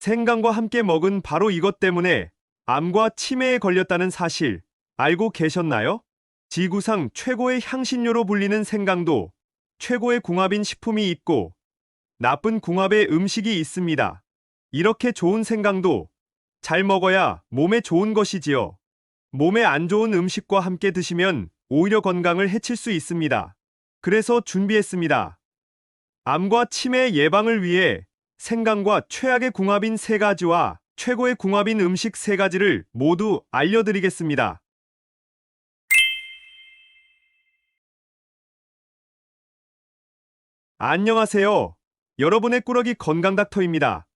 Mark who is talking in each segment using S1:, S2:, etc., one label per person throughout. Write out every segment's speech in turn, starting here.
S1: 생강과 함께 먹은 바로 이것 때문에 암과 치매에 걸렸다는 사실 알고 계셨나요? 지구상 최고의 향신료로 불리는 생강도 최고의 궁합인 식품이 있고 나쁜 궁합의 음식이 있습니다. 이렇게 좋은 생강도 잘 먹어야 몸에 좋은 것이지요. 몸에 안 좋은 음식과 함께 드시면 오히려 건강을 해칠 수 있습니다. 그래서 준비했습니다. 암과 치매 예방을 위해 생강과 최악의 궁합인 세 가지와 최고의 궁합인 음식 세 가지를 모두 알려드리겠습니다. 안녕하세요. 여러분의 꾸러기 건강닥터입니다.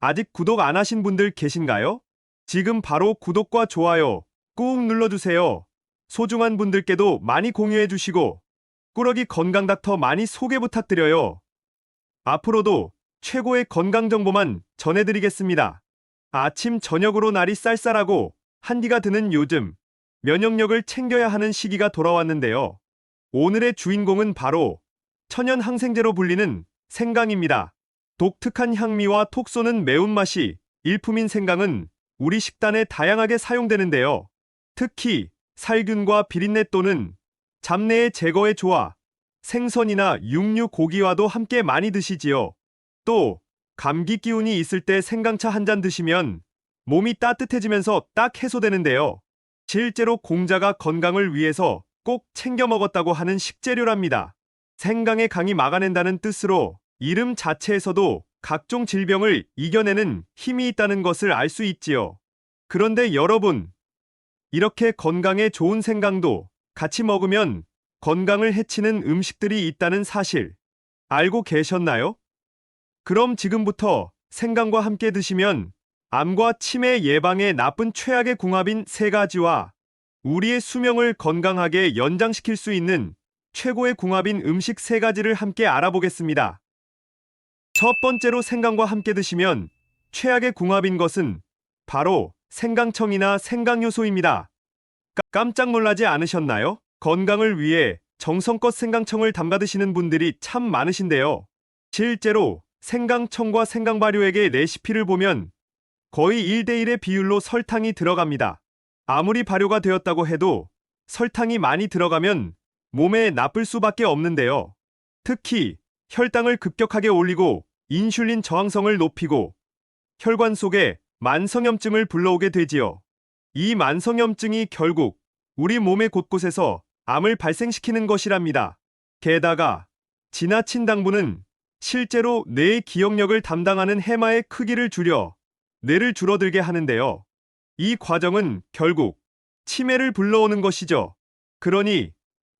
S1: 아직 구독 안 하신 분들 계신가요? 지금 바로 구독과 좋아요 꾹 눌러주세요. 소중한 분들께도 많이 공유해 주시고 꾸러기 건강닥터 많이 소개 부탁드려요. 앞으로도 최고의 건강 정보만 전해드리겠습니다. 아침 저녁으로 날이 쌀쌀하고 한기가 드는 요즘 면역력을 챙겨야 하는 시기가 돌아왔는데요. 오늘의 주인공은 바로 천연 항생제로 불리는 생강입니다. 독특한 향미와 톡 쏘는 매운맛이 일품인 생강은 우리 식단에 다양하게 사용되는데요. 특히 살균과 비린내 또는 잡내의 제거에 좋아 생선이나 육류 고기와도 함께 많이 드시지요. 또 감기 기운이 있을 때 생강차 한 잔 드시면 몸이 따뜻해지면서 딱 해소되는데요. 실제로 공자가 건강을 위해서 꼭 챙겨 먹었다고 하는 식재료랍니다. 생강의 강이 막아낸다는 뜻으로 이름 자체에서도 각종 질병을 이겨내는 힘이 있다는 것을 알 수 있지요. 그런데 여러분, 이렇게 건강에 좋은 생강도 같이 먹으면 건강을 해치는 음식들이 있다는 사실 알고 계셨나요? 그럼 지금부터 생강과 함께 드시면 암과 치매 예방에 나쁜 최악의 궁합인 세 가지와 우리의 수명을 건강하게 연장시킬 수 있는 최고의 궁합인 음식 세 가지를 함께 알아보겠습니다. 첫 번째로 생강과 함께 드시면 최악의 궁합인 것은 바로 생강청이나 생강효소입니다. 까- 깜짝 놀라지 않으셨나요? 건강을 위해 정성껏 생강청을 담가 드시는 분들이 참 많으신데요. 실제로 생강청과 생강발효액의 레시피를 보면 거의 1대1의 비율로 설탕이 들어갑니다. 아무리 발효가 되었다고 해도 설탕이 많이 들어가면 몸에 나쁠 수밖에 없는데요. 특히 혈당을 급격하게 올리고 인슐린 저항성을 높이고 혈관 속에 만성염증을 불러오게 되지요. 이 만성염증이 결국 우리 몸의 곳곳에서 암을 발생시키는 것이랍니다. 게다가 지나친 당분은 실제로 뇌의 기억력을 담당하는 해마의 크기를 줄여 뇌를 줄어들게 하는데요. 이 과정은 결국 치매를 불러오는 것이죠. 그러니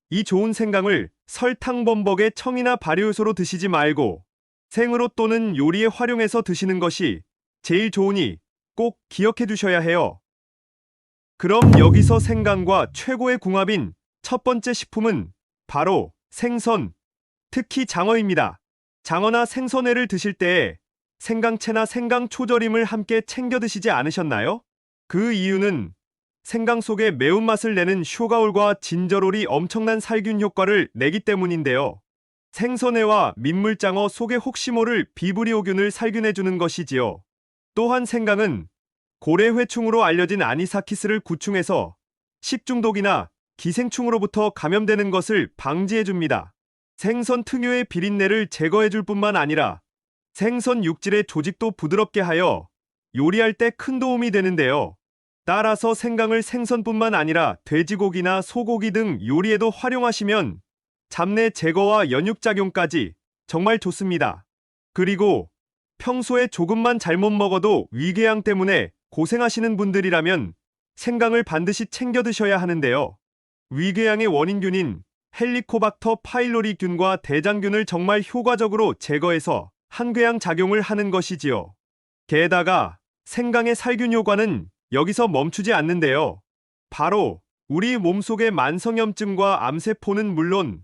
S1: 이 좋은 생강을 설탕 범벅의 청이나 발효효소로 드시지 말고 생으로 또는 요리에 활용해서 드시는 것이 제일 좋으니 꼭 기억해 두셔야 해요. 그럼 여기서 생강과 최고의 궁합인 첫 번째 식품은 바로 생선, 특히 장어입니다. 장어나 생선회를 드실 때 생강채나 생강 초절임을 함께 챙겨 드시지 않으셨나요? 그 이유는 생강 속에 매운맛을 내는 쇼가올과 진저롤이 엄청난 살균 효과를 내기 때문인데요. 생선회와 민물장어 속에 혹시 모를 비브리오균을 살균해주는 것이지요. 또한 생강은 고래회충으로 알려진 아니사키스를 구충해서 식중독이나 기생충으로부터 감염되는 것을 방지해줍니다. 생선 특유의 비린내를 제거해줄 뿐만 아니라 생선 육질의 조직도 부드럽게 하여 요리할 때 큰 도움이 되는데요. 따라서 생강을 생선뿐만 아니라 돼지고기나 소고기 등 요리에도 활용하시면 잡내 제거와 연육작용까지 정말 좋습니다. 그리고 평소에 조금만 잘못 먹어도 위궤양 때문에 고생하시는 분들이라면 생강을 반드시 챙겨 드셔야 하는데요. 위궤양의 원인균인 헬리코박터 파일로리균과 대장균을 정말 효과적으로 제거해서 항궤양 작용을 하는 것이지요. 게다가 생강의 살균 효과는 여기서 멈추지 않는데요. 바로 우리 몸속의 만성염증과 암세포는 물론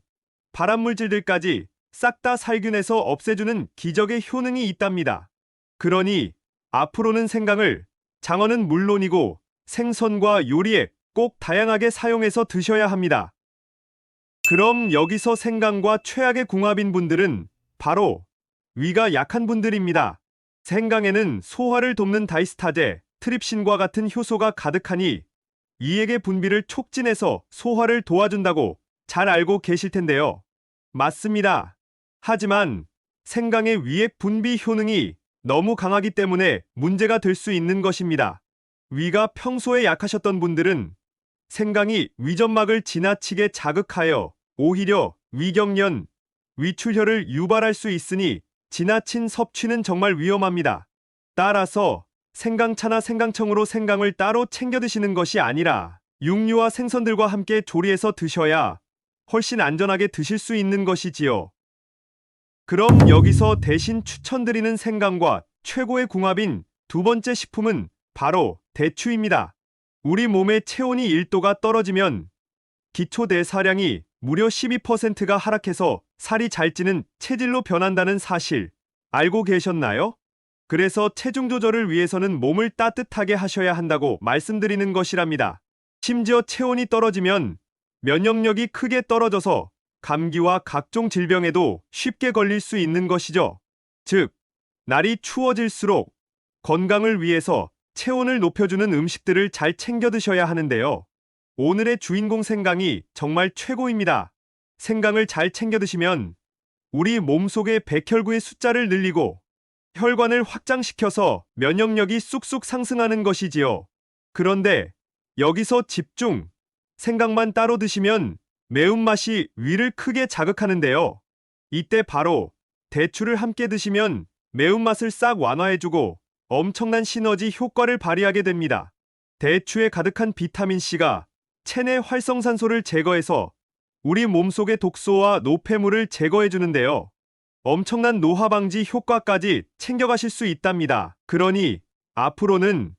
S1: 발암물질들까지 싹 다 살균해서 없애주는 기적의 효능이 있답니다. 그러니 앞으로는 생강을 장어는 물론이고 생선과 요리에 꼭 다양하게 사용해서 드셔야 합니다. 그럼 여기서 생강과 최악의 궁합인 분들은 바로 위가 약한 분들입니다. 생강에는 소화를 돕는 다이스타제, 트립신과 같은 효소가 가득하니 이에게 분비를 촉진해서 소화를 도와준다고 잘 알고 계실 텐데요. 맞습니다. 하지만 생강의 위액 분비 효능이 너무 강하기 때문에 문제가 될 수 있는 것입니다. 위가 평소에 약하셨던 분들은 생강이 위점막을 지나치게 자극하여 오히려 위경련, 위출혈을 유발할 수 있으니 지나친 섭취는 정말 위험합니다. 따라서 생강차나 생강청으로 생강을 따로 챙겨 드시는 것이 아니라 육류와 생선들과 함께 조리해서 드셔야 훨씬 안전하게 드실 수 있는 것이지요. 그럼 여기서 대신 추천드리는 생강과 최고의 궁합인 두 번째 식품은 바로 대추입니다. 우리 몸의 체온이 1도가 떨어지면 기초 대사량이 무려 12%가 하락해서 살이 잘 찌는 체질로 변한다는 사실 알고 계셨나요? 그래서 체중 조절을 위해서는 몸을 따뜻하게 하셔야 한다고 말씀드리는 것이랍니다. 심지어 체온이 떨어지면 면역력이 크게 떨어져서 감기와 각종 질병에도 쉽게 걸릴 수 있는 것이죠. 즉, 날이 추워질수록 건강을 위해서 체온을 높여주는 음식들을 잘 챙겨 드셔야 하는데요. 오늘의 주인공 생강이 정말 최고입니다. 생강을 잘 챙겨 드시면 우리 몸속의 백혈구의 숫자를 늘리고 혈관을 확장시켜서 면역력이 쑥쑥 상승하는 것이지요. 그런데 여기서 집중! 생강만 따로 드시면 매운맛이 위를 크게 자극하는데요. 이때 바로 대추를 함께 드시면 매운맛을 싹 완화해주고 엄청난 시너지 효과를 발휘하게 됩니다. 대추에 가득한 비타민C가 체내 활성산소를 제거해서 우리 몸속의 독소와 노폐물을 제거해 주는데요. 엄청난 노화 방지 효과까지 챙겨가실 수 있답니다. 그러니 앞으로는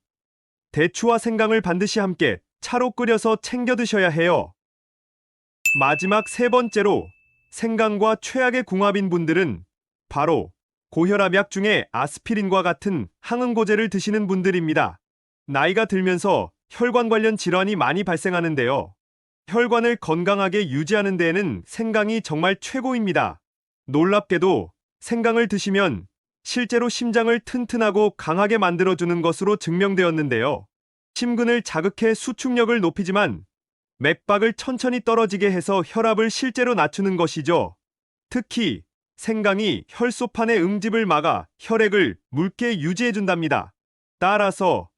S1: 대추와 생강을 반드시 함께 차로 끓여서 챙겨 드셔야 해요. 마지막 세 번째로 생강과 최악의 궁합인 분들은 바로 고혈압 약 중에 아스피린과 같은 항응고제를 드시는 분들입니다. 나이가 들면서 혈관 관련 질환이 많이 발생하는데요. 혈관을 건강하게 유지하는 데에는 생강이 정말 최고입니다. 놀랍게도 생강을 드시면 실제로 심장을 튼튼하고 강하게 만들어주는 것으로 증명되었는데요. 심근을 자극해 수축력을 높이지만 맥박을 천천히 떨어지게 해서 혈압을 실제로 낮추는 것이죠. 특히 생강이 혈소판의 응집을 막아 혈액을 묽게 유지해준답니다. 따라서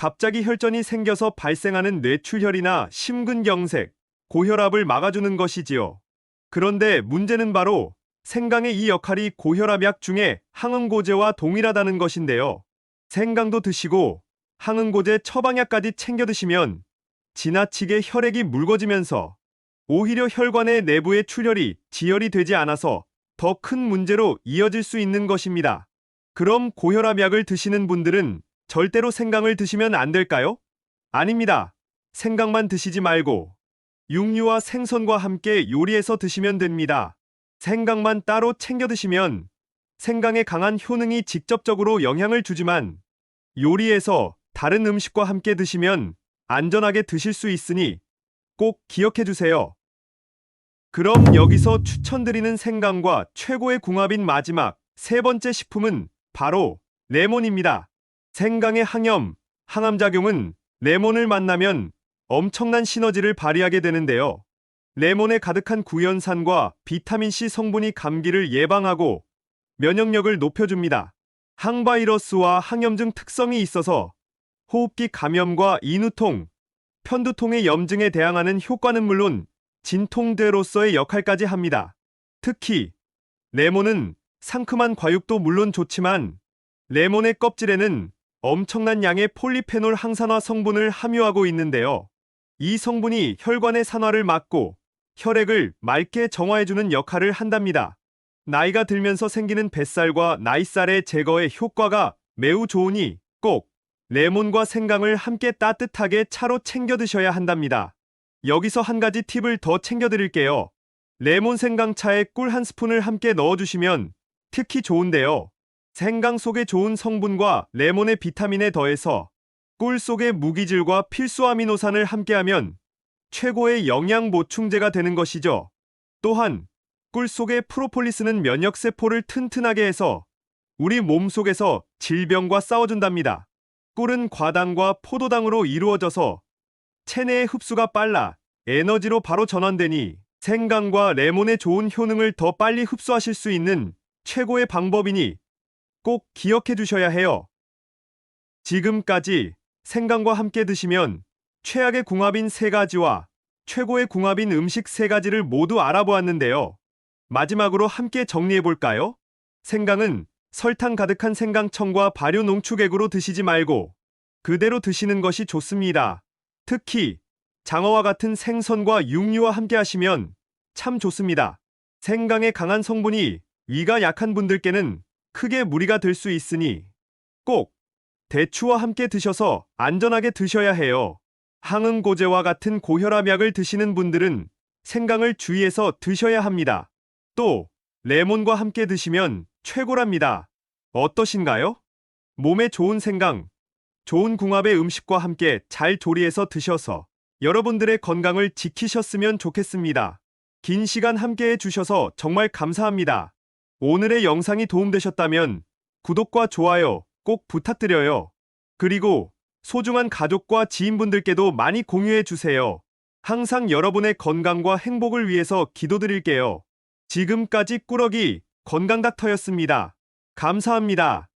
S1: 갑자기 혈전이 생겨서 발생하는 뇌출혈이나 심근경색, 고혈압을 막아주는 것이지요. 그런데 문제는 바로 생강의 이 역할이 고혈압 약 중에 항응고제와 동일하다는 것인데요. 생강도 드시고 항응고제 처방약까지 챙겨 드시면 지나치게 혈액이 묽어지면서 오히려 혈관의 내부의 출혈이 지혈이 되지 않아서 더 큰 문제로 이어질 수 있는 것입니다. 그럼 고혈압약을 드시는 분들은 절대로 생강을 드시면 안 될까요? 아닙니다. 생강만 드시지 말고 육류와 생선과 함께 요리해서 드시면 됩니다. 생강만 따로 챙겨 드시면 생강의 강한 효능이 직접적으로 영향을 주지만 요리해서 다른 음식과 함께 드시면 안전하게 드실 수 있으니 꼭 기억해 주세요. 그럼 여기서 추천드리는 생강과 최고의 궁합인 마지막 세 번째 식품은 바로 레몬입니다. 생강의 항염, 항암작용은 레몬을 만나면 엄청난 시너지를 발휘하게 되는데요. 레몬에 가득한 구연산과 비타민C 성분이 감기를 예방하고 면역력을 높여줍니다. 항바이러스와 항염증 특성이 있어서 호흡기 감염과 인후통, 편두통의 염증에 대항하는 효과는 물론 진통제로서의 역할까지 합니다. 특히 레몬은 상큼한 과육도 물론 좋지만 레몬의 껍질에는 엄청난 양의 폴리페놀 항산화 성분을 함유하고 있는데요. 이 성분이 혈관의 산화를 막고 혈액을 맑게 정화해주는 역할을 한답니다. 나이가 들면서 생기는 뱃살과 나이살의 제거에 효과가 매우 좋으니 꼭 레몬과 생강을 함께 따뜻하게 차로 챙겨 드셔야 한답니다. 여기서 한 가지 팁을 더 챙겨 드릴게요. 레몬 생강차에 꿀 한 스푼을 함께 넣어주시면 특히 좋은데요. 생강 속의 좋은 성분과 레몬의 비타민에 더해서 꿀 속의 무기질과 필수 아미노산을 함께하면 최고의 영양 보충제가 되는 것이죠. 또한 꿀 속의 프로폴리스는 면역 세포를 튼튼하게 해서 우리 몸 속에서 질병과 싸워준답니다. 꿀은 과당과 포도당으로 이루어져서 체내의 흡수가 빨라 에너지로 바로 전환되니 생강과 레몬의 좋은 효능을 더 빨리 흡수하실 수 있는 최고의 방법이니 꼭 기억해 주셔야 해요. 지금까지 생강과 함께 드시면 최악의 궁합인 세 가지와 최고의 궁합인 음식 세 가지를 모두 알아보았는데요. 마지막으로 함께 정리해 볼까요? 생강은 설탕 가득한 생강청과 발효 농축액으로 드시지 말고 그대로 드시는 것이 좋습니다. 특히 장어와 같은 생선과 육류와 함께 하시면 참 좋습니다. 생강의 강한 성분이 위가 약한 분들께는 크게 무리가 될 수 있으니 꼭 대추와 함께 드셔서 안전하게 드셔야 해요. 항응고제와 같은 고혈압 약을 드시는 분들은 생강을 주의해서 드셔야 합니다. 또 레몬과 함께 드시면 최고랍니다. 어떠신가요? 몸에 좋은 생강, 좋은 궁합의 음식과 함께 잘 조리해서 드셔서 여러분들의 건강을 지키셨으면 좋겠습니다. 긴 시간 함께 해주셔서 정말 감사합니다. 오늘의 영상이 도움되셨다면 구독과 좋아요 꼭 부탁드려요. 그리고 소중한 가족과 지인분들께도 많이 공유해 주세요. 항상 여러분의 건강과 행복을 위해서 기도드릴게요. 지금까지 꾸러기 건강닥터였습니다. 감사합니다.